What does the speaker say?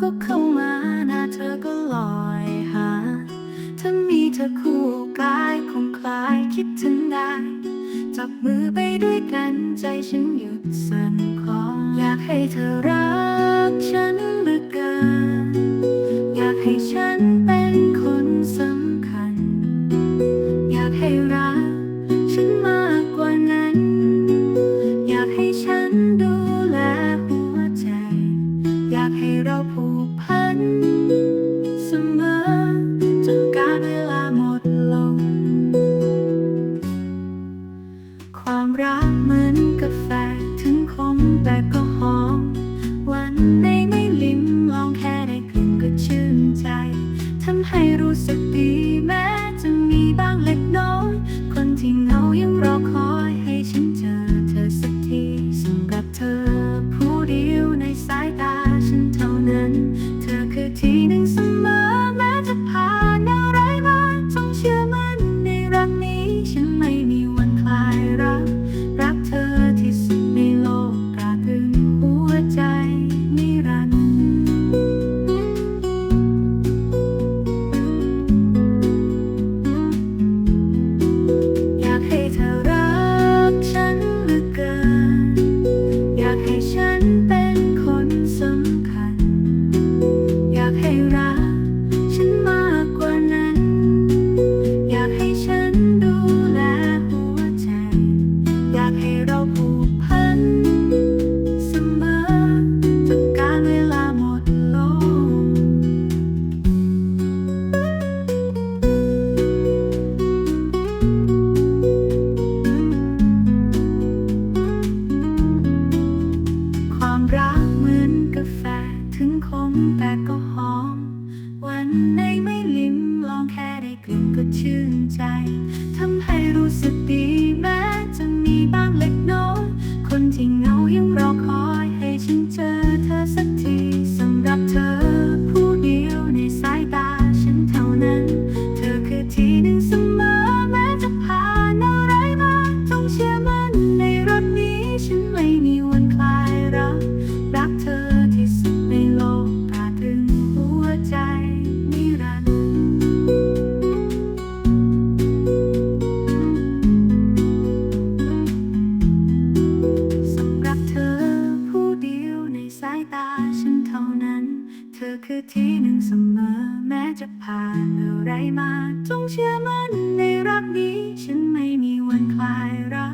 ก็เข้ามาหน้าเธอก็ลอยหา ถ้ามีเธอคู่กายคงคลายคิดถึงได้ จับมือไปด้วยกันใจฉันหยุดสั่นคลออยากให้เธอรักฉันเหลือเกิน lembrar. แต่ก็หอม วันไหนไม่ลิ้มลองแค่ได้กลิ่นก็ชื่นใจทำให้รู้สึกดีแม้จะมีบ้างเล็กน้อยคนที่เงายังรอคอยให้ฉันเจอเธอสัก คือที่หนึ่งเสมอ แม้จะผ่านอะไรมา จงเชื่อมั่นในรักนี้ ฉันไม่มีวันคลายรัก